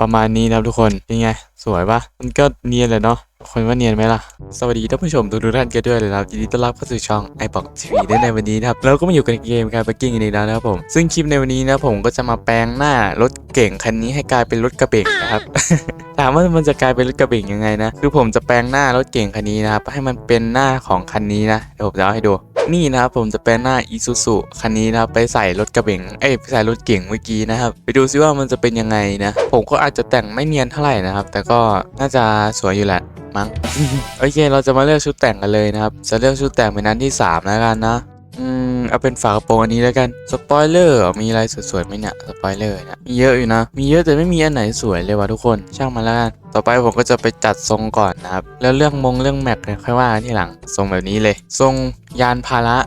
ประมาณนี้นะครับทุกคนเป็นไง สวยปะมันก็เนียนเลยเนาะคนว่าเนียนไหมล่ะ สวัสดีท่านผู้ชมทุกท่านกันด้วยเลยครับยินดีต้อนรับเข้าสู่ช่อง i b o x TV ได้ในวันนี้นะครับเราก็มาอยู่กันเกมการแบกกิ้งกันอีกแล้วนะครับผมซึ่งคลิปในวันนี้นะผมก็จะมาแปลงหน้ารถเก่งคันนี้ให้กลายเป็นรถกระเบงนะครับถามว่ามันจะกลายเป็นรถกระเบงยังไงนะคือผมจะแปลงหน้ารถเก่งคันนี้นะครับให้มันเป็นหน้าของคันนี้นะเดี๋ยวผมจะเอาให้ดู นี่นะครับผมจะแปลงหน้า Isuzu คันนี้นะครับไปใส่รถกระเบงเอ้ยไปใส่รถเก่งเมื่อกี้นะครับ ไปดูซิว่ามันจะเป็นยังไงนะ ผมก็อาจจะแต่งไม่เนียนเท่าไหร่นะครับ แต่ก็น่าจะสวยอยู่แหละมั้งโอเค เราจะมาเลือกชุดแต่งกันเลยนะครับ จะเลือกชุดแต่งเป็นนั้นที่ 3 แล้วกันนะ อืมเอาเป็นฝากระโปรงอันนี้แล้วกันสปอยเลอร์มีอะไรสวยๆไหมเนี่ยสปอยเลอร์เนี่ยมีเยอะอยู่นะ มีเยอะแต่ไม่มีอันไหนสวยเลยว่ะทุกคนช่างมาแล้วกันต่อไปผมก็จะไปจัดทรงก่อนนะครับแล้วเรื่องมงเรื่องแม็กเนี่ยค่อยว่าที่หลังทรงแบบนี้เลย ทรงยานพาระ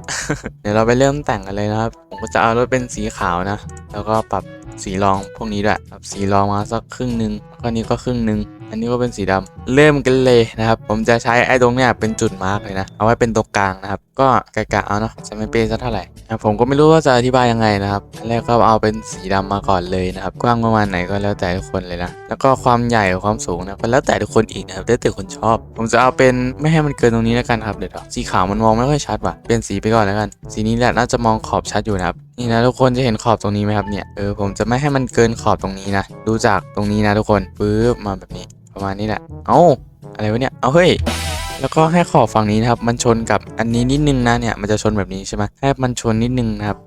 เดี๋ยวเราไปเริ่มแต่งกันเลยนะครับ ผมก็จะเอารถเป็นสีขาวนะ แล้วก็ปรับสีรองพวกนี้ด้วยปรับสีรองมาสักครึ่งหนึ่งแล้วก็นนี้ก็ครึ่งหนึ่ง อันนี้ก็เป็นสีดำเริ่มกันเลยนะครับ ผมจะใช้ไอ้ตรงเนี้ยเป็นจุดมาร์กเลยนะ เอาไว้เป็นตรงกลางนะครับ ก็กะกะเอาเนาะ จะไม่เป๊ะสักเท่าไหร่นะผมก็ไม่รู้ว่าจะอธิบายยังไงนะครับอันแรกก็เอาเป็นสีดำมาก่อนเลยนะครับ กว้างประมาณไหนก็แล้วแต่ทุกคนเลยนะ แล้วก็ความใหญ่ความสูงนะก็แล้วแต่ทุกคนอีกนะครับแล้วแต่คนชอบ ผมจะเอาเป็นไม่ให้มันเกินตรงนี้แล้วกันครับ เดี๋ยวสีขาวมันมองไม่ค่อยชัดว่ะ เปลี่ยนสีไปก่อนแล้วกัน สีนี้แหละน่าจะมองขอบชัดอยู่นะครับนี่นะทุกคนจะเห็นขอบตรงนี้ไหมครับเนี่ย เออผมจะไม่ให้มันเกินขอบตรงนี้นะ ดูจากตรงนี้นะทุกคนปึ๊บมาแบบนี้ ประมาณนี้แหละ เอ้าอะไรวะเนี่ย เอาเฮ้ย แล้วก็ให้ขอบฝั่งนี้นะครับ มันชนกับอันนี้นิดนึงนะเนี่ย มันจะชนแบบนี้ใช่ไหมให้มันชนนิดนึงนะครับ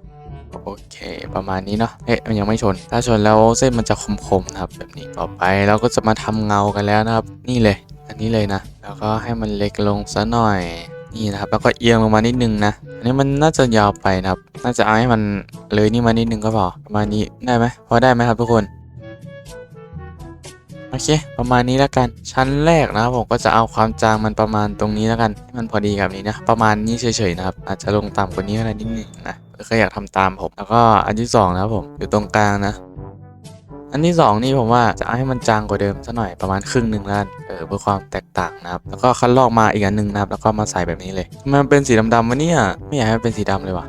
โอเค ประมาณนี้เนาะ เอ๊ะ มันยังไม่ชน ถ้าชนแล้วเส้นมันจะคมๆนะครับ แบบนี้ ต่อไปเราก็จะมาทำเงากันแล้วนะครับ นี่เลย อันนี้เลยนะ แล้วก็ให้มันเล็กลงซะหน่อย นี่นะครับ แล้วก็เอียงลงมานิดนึงนะ อันนี้มันน่าจะยาวไปนะครับ น่าจะเอาให้มันเลยนี่มานิดนึงก็พอ ประมาณนี้ ได้ไหมพอได้ไหมครับทุกคน โอเค ประมาณนี้แล้วกัน ชั้นแรกนะผมก็จะเอาความจางมันประมาณตรงนี้แล้วกันให้มันพอดีกับนี้นะ ประมาณนี้เฉยๆนะครับ อาจจะลงต่ำกว่านี้อะไรนิดนึงนะก็อยากทำตามผม แล้วก็อันที่สองนะครับผม อยู่ตรงกลางนะ อันที่สองนี่ผมว่าจะเอาให้มันจางกว่าเดิมสักหน่อยประมาณครึ่งหนึ่งแล้วกันเออเพื่อความแตกต่างนะครับ แล้วก็คัดลอกมาอีกอันหนึ่งนะครับ แล้วก็มาใส่แบบนี้เลย มันเป็นสีดำๆวะเนี่ย ไม่อยากให้มันเป็นสีดำเลยว่ะ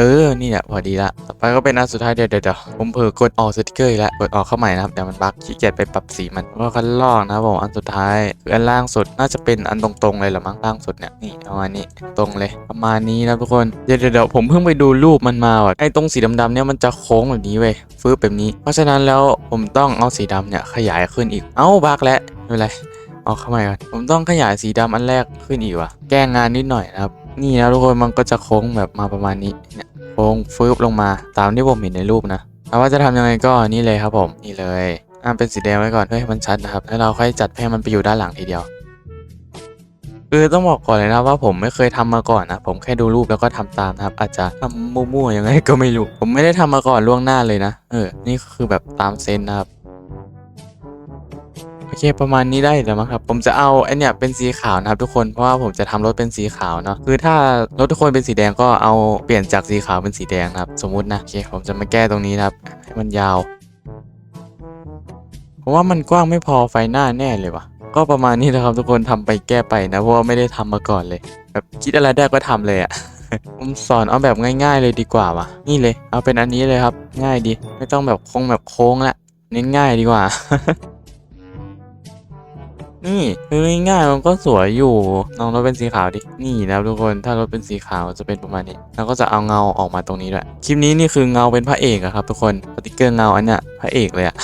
เออ นี่แหละพอดีละ ต่อไปก็เป็นอันสุดท้ายเดี๋ยวเดี๋ยวผมเผลอกดออกสติกเกอร์อีกแล้วกดออกเข้าใหม่นะครับเดี๋ยวมันบั๊กขี้เกียจไปปรับสีมันก็คันลอกนะครับผมอันสุดท้ายคืออันล่างสุดน่าจะเป็นอันตรงๆเลยหรอมั้งล่างสุดเนี่ยนี่ประมาณนี้ตรงเลยประมาณนี้นะทุกคนเดี๋ยวเดี๋ยวผมเพิ่งไปดูรูปมันมาว่ะไอ้ตรงสีดำๆเนี่ยมันจะโค้งแบบนี้เว้ยฟื้นแบบนี้ เพราะฉะนั้นแล้วผมต้องเอาสีดำเนี่ยขยายขึ้นอีกเอ้าบั๊กแล้วไม่เป็นไรเอาเข้ามาก่อนผมต้องขยายสีดำอันแรกขึ้นอีกว่ะ แก้งานนิดหน่อยนะครับ นี่นะทุกคนมันก็จะโค้งแบบมาประมาณนี้เนี่ย โค้งฟืบลงมาตามที่ผมเห็นในรูปนะเอาว่าจะทำยังไงก็นี่เลยครับผมนี่เลยอ่าเป็นสีแดงไว้ก่อนเพื่อให้มันชัดนะครับแล้วเราค่อยจัดให้มันไปอยู่ด้านหลังทีเดียวคือต้องบอกก่อนเลยนะว่าผมไม่เคยทำมาก่อนนะผมแค่ดูรูปแล้วก็ทำตามนะครับ อาจจะทำมั่วๆยังไงก็ไม่รู้ ผมไม่ได้ทำมาก่อนล่วงหน้าเลยนะเออนี่คือแบบตามเซนนะครับ เคประมาณนี้ได้แล้วมั้งครับ ผมจะเอาไอเนี่ยเป็นสีขาวนะครับทุกคนเพราะว่าผมจะทำรถเป็นสีขาวเนาะคือถ้ารถทุกคนเป็นสีแดงก็เอาเปลี่ยนจากสีขาวเป็นสีแดงครับ สมมุตินะโอเคผมจะมาแก้ตรงนี้ครับ ให้มันยาวผมว่ามันกว้างไม่พอไฟหน้าแน่เลยวะก็ประมาณนี้นะครับทุกคนทำไปแก้ไปนะเพราะว่าไม่ได้ทำมาก่อนเลยแบบคิดอะไรได้ก็ทำเลยอะผมสอนเอาแบบง่าย ๆ เลยดีกว่าวะนี่เลย เอาเป็นอันนี้เลยครับ ง่ายดี ไม่ต้องแบบโค้งแบบโค้งละเน้นง่ายดีกว่า นี่คือง่ายๆมันก็สวยอยู่ลองรถเป็นสีขาวดิ นี่นะครับทุกคนถ้ารถเป็นสีขาวจะเป็นประมาณนี้ แล้วก็จะเอาเงาออกมาตรงนี้ด้วย คลิปนี้นี่คือเงาเป็นพระเอกอะครับ ทุกคนสติกเกอร์เงาอันเนี้ยพระเอกเลยอะ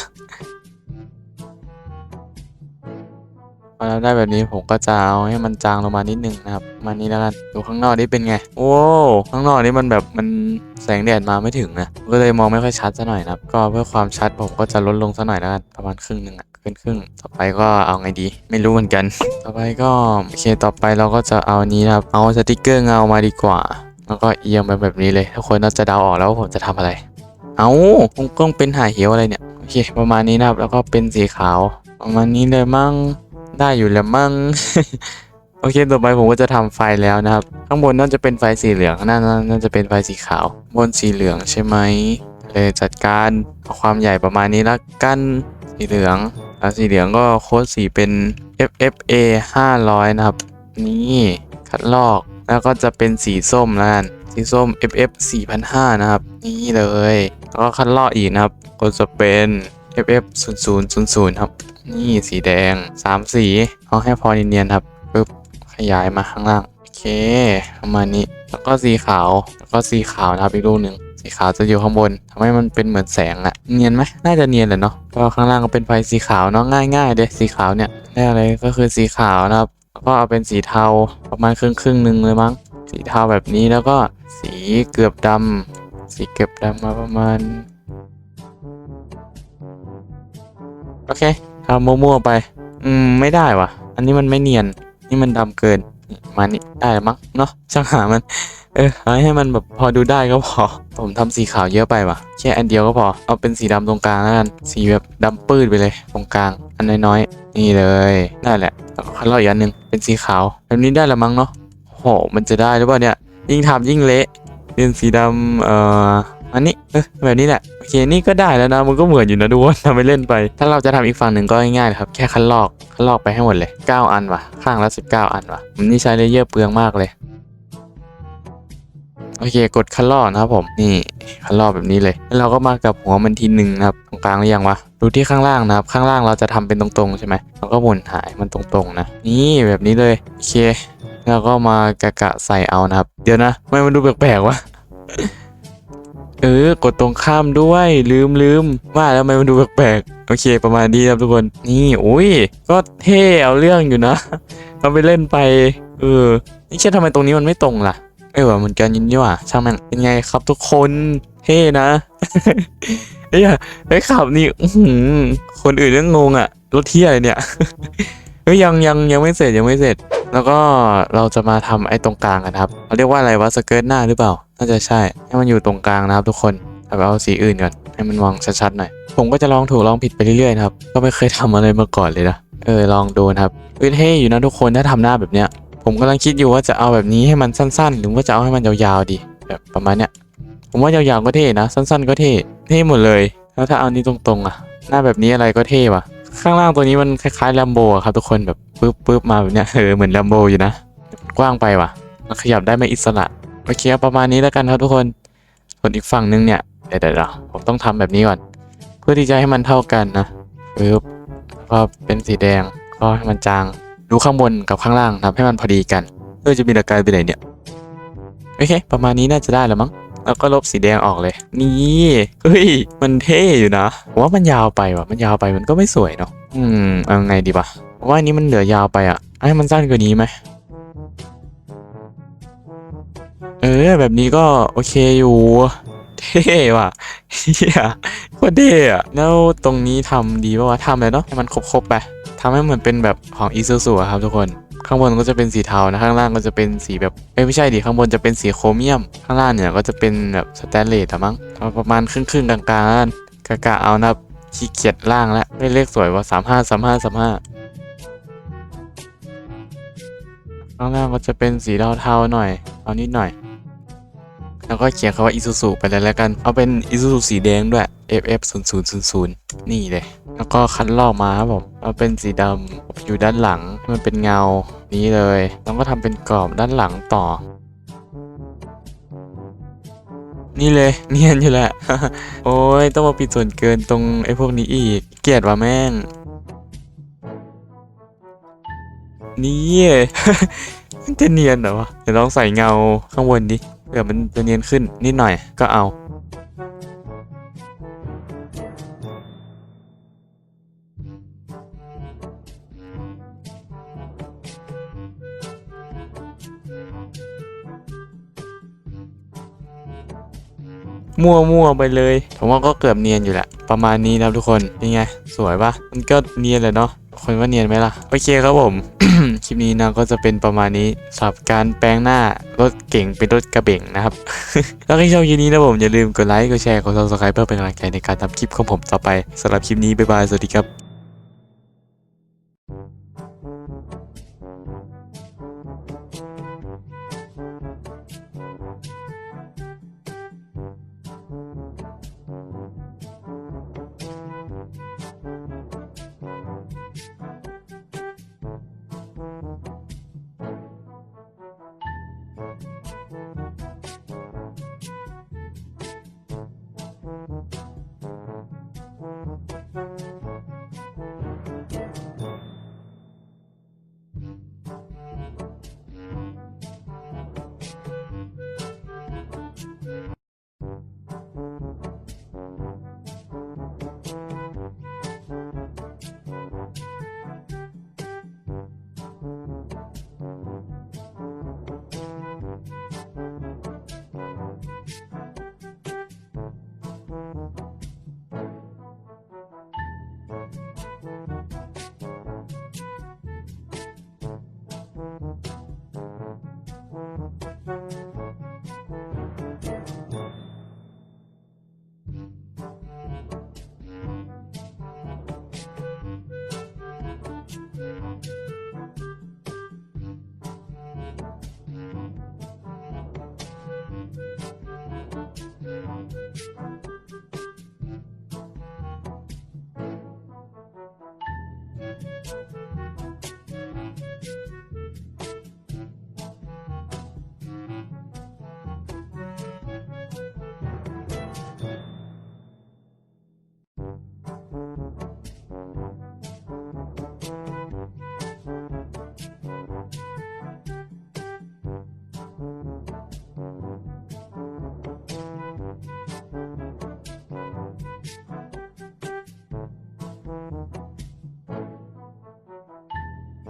พอเราได้แบบนี้ผมก็จะเอาให้มันจางลงมานิดนึงนะครับมานี้แล้วกันดูข้างนอกนี่เป็นไง โอ้ข้างนอกนี่มันแบบมันแสงแดดมาไม่ถึงนะก็เลยมองไม่ค่อยชัดซะหน่อยนะครับ ก็เพื่อความชัดผมก็จะลดลงซะหน่อยแล้วกันประมาณครึ่งหนึ่งอะ ขึ้นครึ่งต่อไปก็เอาไงดี ไม่รู้เหมือนกัน ต่อไปก็โอเคต่อไปเราก็จะเอาอันนี้นะครับเอาสติกเกอร์เงามาดีกว่า แล้วก็เอียงไปแบบนี้เลยทุกคนน่าจะเดาออกแล้วว่าผมจะทำอะไร เอาผมกล้องเป็นหาเหวอะไรเนี่ยโอเค ประมาณนี้นะครับแล้วก็เป็นสีขาวประมาณนี้เลยมั่งได้อยู่แล้วมั่งโอเค ต่อไปผมก็จะทำไฟแล้วนะครับ ข้างบนน่าจะเป็นไฟสีเหลือง ข้างหน้าน่าจะเป็นไฟสีขาว บนสีเหลืองใช่ไหมเลยจัดการเอาความใหญ่ประมาณนี้ละกัน สีเหลืองแล้ว สีเหลืองก็โค้ดสีเป็น FFA 500 นะครับ นี่คัดลอกแล้วก็จะเป็นสีส้มแล้วกันสีส้ม FF 4,500นะครับ นี่เลยแล้วก็คัดลอกอีกนะครับก็จะเป็น FF 0 0 0 0 ครับ นี่สีแดง 3 สีเอาให้พอเนียนๆครับปึ๊บขยายมาข้างล่าง โอเคประมาณนี้ แล้วก็สีขาว แล้วก็สีขาวนะครับอีกรูปหนึ่ง สีขาวจะอยู่ข้างบนทำให้มันเป็นเหมือนแสงอะเนียนไหมน่าจะเนียนแหละเนาะก็ข้างล่างก็เป็นไฟสีขาวเนาะง่ายๆเด้สีขาวเนี่ยได้อะไรก็คือสีขาวนะครับก็เอาเป็นสีเทาประมาณครึ่งครึ่งๆหนึ่งเลยมั้งสีเทาแบบนี้แล้วก็สีเกือบดำสีเกือบดำมาประมาณโอเคทำมั่วๆไป อืม ไม่ได้วะอันนี้มันไม่เนียน นี่มันดำเกิน มานี้ได้มั้งเนาะช่างหามัน เออเอาให้มันแบบพอดูได้ก็พอ ผมทำสีขาวเยอะไปว่ะ แค่อันเดียวก็พอ เอาเป็นสีดำตรงกลางแล้วกัน สีแบบดำปื้ดไปเลยตรงกลาง อันน้อยๆ นี่เลยได้แหละแล้วก็คันเราอีกอันหนึ่งเป็นสีขาว แบบนี้ได้ละมั้งเนาะโห มันจะได้หรือเปล่าเนี่ย ยิ่งทำยิ่งเละเป็นสีดำเอ่ออันนี้เออแบบนี้แหละโอเคนี่ก็ได้แล้วนะมันก็เหมือนอยู่นะดูว่าทำไปเล่นไป ถ้าเราจะทำอีกฝั่งหนึ่งก็ง่ายๆครับ แค่คันลอกคันลอกไปให้หมดเลย 9 อันว่ะ ข้างละ19 อันว่ะมันนี่ใช้เลเยอร์เปลืองมากเลย โอเค กดคันลอนะครับผมนี่คันลอแบบนี้เลยแล้วเราก็มากับหัวมันทีหนึ่งนะครับตรงกลางหรือยังวะดูที่ข้างล่างนะครับ ข้างล่างเราจะทำเป็นตรงๆใช่ไหมเราก็หมุนหายมันตรงๆนะ นี่แบบนี้เลยโอเคแล้วก็มากะกะใส่เอานะครับ เดี๋ยวนะทำไมมันดูแปลกๆวะเออกดตรงข้ามด้วยลืมลืมว่าแล้วทำไมมันดูแปลกๆโอเค ประมาณนี้ครับทุกคนนี่อุ้ยก็เท่เอาเรื่องอยู่นะเราไปเล่นไป เออนี่แค่ทำไมตรงนี้มันไม่ตรงล่ะ เออเหมือนกันยินดีว่ะช่างแม่งเป็นไงครับทุกคนเท่นะเฮ้ยไอ้ขับนี่หืคนอื่นยังงงอะรถเที่ยอะไรเนี่ยเฮ้ยยังยังยังไม่เสร็จยังไม่เสร็จ แล้วก็เราจะมาทำไอ้ตรงกลางกันครับเขาเรียกว่าอะไรวะสเกิร์ตหน้าหรือเปล่า น่าจะใช่ให้มันอยู่ตรงกลางนะครับทุกคนแต่เอาสีอื่นก่อนให้มันมองชัดๆหน่อยผมก็จะลองถูกลองผิดไปเรื่อยๆครับก็ไม่เคยทำอะไรมาก่อนเลยนะเออลองดูนะครับเฮ้ยเท่อยู่นะทุกคนถ้าทำหน้าแบบเนี้ย ผมกำลังคิดอยู่ว่าจะเอาแบบนี้ให้มันสั้น ๆ หรือว่าจะเอาให้มันยาวๆดีแบบประมาณเนี้ยผมว่ายาวๆก็เท่นะ สั้น ๆ ก็เท่เท่หมดเลย แล้วถ้าเอานี้ตรงๆอะ หน้าแบบนี้อะไรก็เท่ว่ะ ข้างล่างตัวนี้มันคล้ายๆแลมโบอะครับทุกคนแบบปึ๊บปึ๊บมาแบบเนี้ยเออเหมือนแลมโบอยู่นะกว้างไปว่ะ มันขยับได้ไม่อิสระโอเคประมาณนี้แล้วกันครับทุกคนส่วนอีกฝั่งนึงเนี่ยเดี๋ยวเดี๋ยวผมต้องทำแบบนี้ก่อน เพื่อที่จะให้มันเท่ากันนะปึ๊บก็เป็นสีแดงก็ให้มันจาง ดูข้างบนกับข้างล่างทำให้มันพอดีกันเออจะมีตะกายไปไหนเนี่ยโอเค ประมาณนี้น่าจะได้แล้วมั้งแล้วก็ลบสีแดงออกเลย นี่เฮ้ย มันเท่อยู่นะว่ามันยาวไปว่ะ มันยาวไปมันก็ไม่สวยเนาะอืมเอาไงดีวะว่าอันนี้มันเหลือยาวไปอะให้มันสั้นกว่านี้ไหมเออ แบบนี้ก็โอเคอยู่ เท่ว่ะเฮียโคตรเท่อะแล้วตรงนี้ทำดีป่าวะทำเลยเนาะให้มันครบๆไป ทำให้เหมือนเป็นแบบของอีซูซูครับทุกคน ข้างบนก็จะเป็นสีเทานะข้างล่างก็จะเป็นสีแบบเอ้ไม่ใช่ดิข้างบนจะเป็นสีโครเมียม ข้างล่างเนี่ยก็จะเป็นแบบสแตนเลสอะมั้งเอาประมาณครึ่งๆกลางๆแล้วกันกะกะเอานะครับขี้เกียจล่างแล้วไม่เลขสวยว่าสามห้าสามห้าสามห้าข้างล่างก็จะเป็นสีเทาๆหน่อยเอานิดหน่อย แล้วก็เขียนคำว่า Isuzu ไปเลยแล้วกัน เอาเป็น Isuzu สีแดงด้วย FF 0 0 0 0นี่เลย แล้วก็คันลอกมาครับผม เอาเป็นสีดำอยู่ด้านหลังมันเป็นเงานี้เลยแล้วก็ทำเป็นกรอบด้านหลังต่อ นี่เลยเนียนอยู่แหละ โอ้ยต้องมาปิดส่วนเกินตรงไอ้พวกนี้อีก เกลียดว่ะแม่ง นี่มันจะเนียนเหรอวะเดี๋ยวลองใส่เงาข้างบนดิเผื่อมันจะเนียนขึ้นนิดหน่อยก็เอา มั่วมั่วๆไปเลยผมว่าก็เกือบเนียนอยู่แหละ ประมาณนี้นะทุกคนเป็นไง สวยปะมันก็เนียนเลยเนาะคนว่าเนียนไหมล่ะ โอเคครับผม คลิปนี้นะก็จะเป็นประมาณนี้สำหรับการแปลงหน้ารถเก่งเป็นรถกระเบ่งนะครับถ้าใครชอบคลิปนี้นะผมอย่าลืมกดไลค์กดแชร์กดซับสไครป์เพื่อเป็นกำลังใจในการทำคลิปของผมต่อไปสำหรับคลิปนี้บ๊ายบายสวัสดีครับ Mm-hmm.